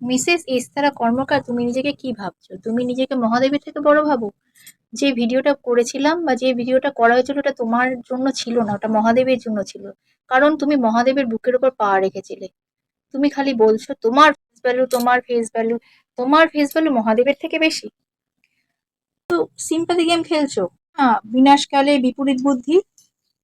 Mrs এস্তারা কর্মকার, তুমি নিজেকে কি ভাবছ? তুমি নিজেকে মহাদেবের থেকে বড় ভাবো? যে ভিডিওটা করেছিলাম বা যে ভিডিওটা করা হয়েছিল, ওটা তোমার জন্য ছিল না, ওটা মহাদেবের জন্য ছিল। কারণ তুমি মহাদেবের বুকের উপর পা রেখেছিলে। তুমি খালি বলছো, তোমার ফেস ভ্যালু তোমার ফেস ভ্যালু তোমার ফেস ভ্যালু মহাদেবের থেকে বেশি। তো সিম্পাথি গেম খেলছো? হ্যাঁ বিনাশকালে বিপরীত বুদ্ধি।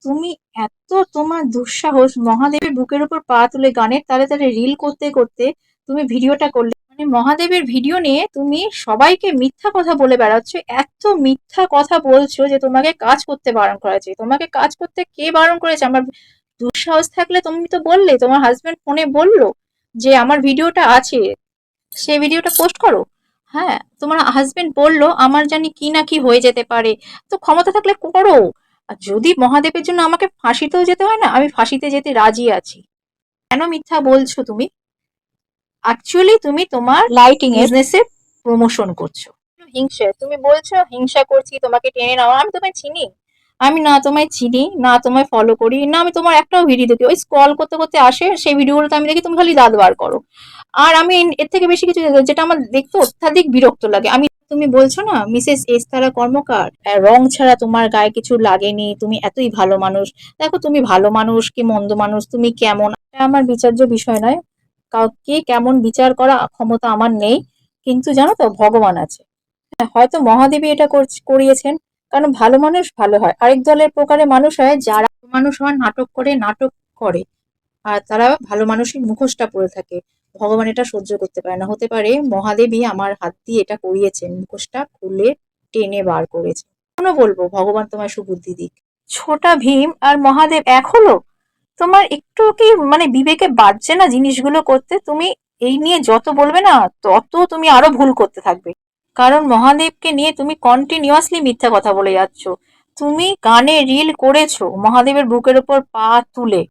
তুমি এত তোমার দুঃসাহস মহাদেবের বুকের উপর পা তুলে গানের তালে তালে রিল করতে করতে তুমি ভিডিওটা করলে মানে মহাদেবের ভিডিও নিয়ে তুমি সবাইকে মিথ্যা কথা বলে বেড়াচ্ছ, এত মিথ্যা কথা বলছো যে তোমাকে কাজ করতে বারণ করা হয়েছে। তোমাকে কাজ করতে কে বারণ করেছে? আমার দুঃসাহস থাকলে তুমি তো বললে, তোমার হাজবেন্ড ফোনে বলল যে আমার ভিডিওটা আছে, সে ভিডিওটা পোস্ট করো। হ্যাঁ তোমার হাজবেন্ড বলল, আমার জানি কি না কি হয়ে যেতে পারে। তো ক্ষমতা থাকলে করো। আর যদি মহাদেবের জন্য আমাকে ফাঁসিতেও যেতে হয় না, আমি ফাঁসিতে যেতে রাজি আছি। কেন মিথ্যা বলছো তুমি? অ্যাকচুয়ালি তুমি তোমার লাইটিং বিজনেসে প্রমোশন করছ। হিংসা তুমি বলছো হিংসা করছি তোমাকে টেনে নাও আমি তোমায় চিনি। আমি না তোমায় চিনি না তোমায় ফলো করি না আমি তোমার একটাও ভিডিও দেখি ওই স্ক্রল করতে করতে আসে সেই ভিডিওগুলোতে আমি দেখি তুমি খালি দাঁত বার করো। আর আমি এর থেকে বেশি কিছু যেটা আমার দেখতে অত্যাধিক বিরক্ত লাগে। আমি তুমি বলছো না মিসেস এস্তারা কর্মকার রং ছাড়া তোমার গায়ে কিছু লাগেনি তুমি এতই ভালো মানুষ। দেখো তুমি ভালো মানুষ কি মন্দ মানুষ তুমি কেমন? আমার বিচার্য বিষয় নয়। কাউকে কেমন বিচার করা ক্ষমতা আমার নেই কিন্তু জানো তো ভগবান আছে। হ্যাঁ, হয়তো মহাদেবী এটা করিয়েছেন কারণ ভালো মানুষ ভালো হয়। আরেক দলের প্রকারে মানুষ হয় যারা মানুষ হয় নাটক করে নাটক করে আর তারা ভালো মানুষের মুখোশটা পরে থাকে। ভগবান এটা সহ্য করতে পারে না। হতে পারে মহাদেবী আমার হাত দিয়ে এটা করিয়েছেন মুখোশটা খুলে টেনে বার করেছে। এখনও বলব? ভগবান তোমার সুবুদ্ধি দিক। ছোটা ভীম আর মহাদেব এক হলো? তোমার একটু কি মানে বিবেকে বাড়ছে না জিনিসগুলো করতে? তুমি এই নিয়ে যত বলবে না, তত তুমি আরও ভুল করতে থাকবে। কারণ মহাদেবকে নিয়ে তুমি কন্টিনিউয়াসলি মিথ্যা কথা বলে যাচ্ছ। তুমি গানে রিল করেছ মহাদেবের বুকের উপর পা তুলে।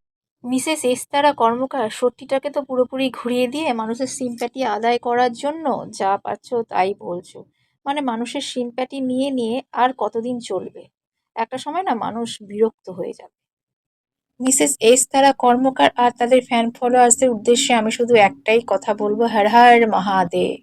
মিসেস এস্তারা কর্মকার, সত্যিটাকে তো পুরোপুরি ঘুরিয়ে দিয়ে মানুষের সিম্প্যাটি আদায় করার জন্য যা পারছ তাই বলছো। মানে মানুষের সিম্প্যাটি নিয়ে নিয়ে আর কতদিন চলবে? একটা সময় না মানুষ বিরক্ত হয়ে যাবে। মিসেস এস তারা কর্মকার আর তাদের ফ্যান ফলোয়ার্সদের উদ্দেশ্যে আমি শুধু একটাই কথা বলব, হর হর মহাদেব।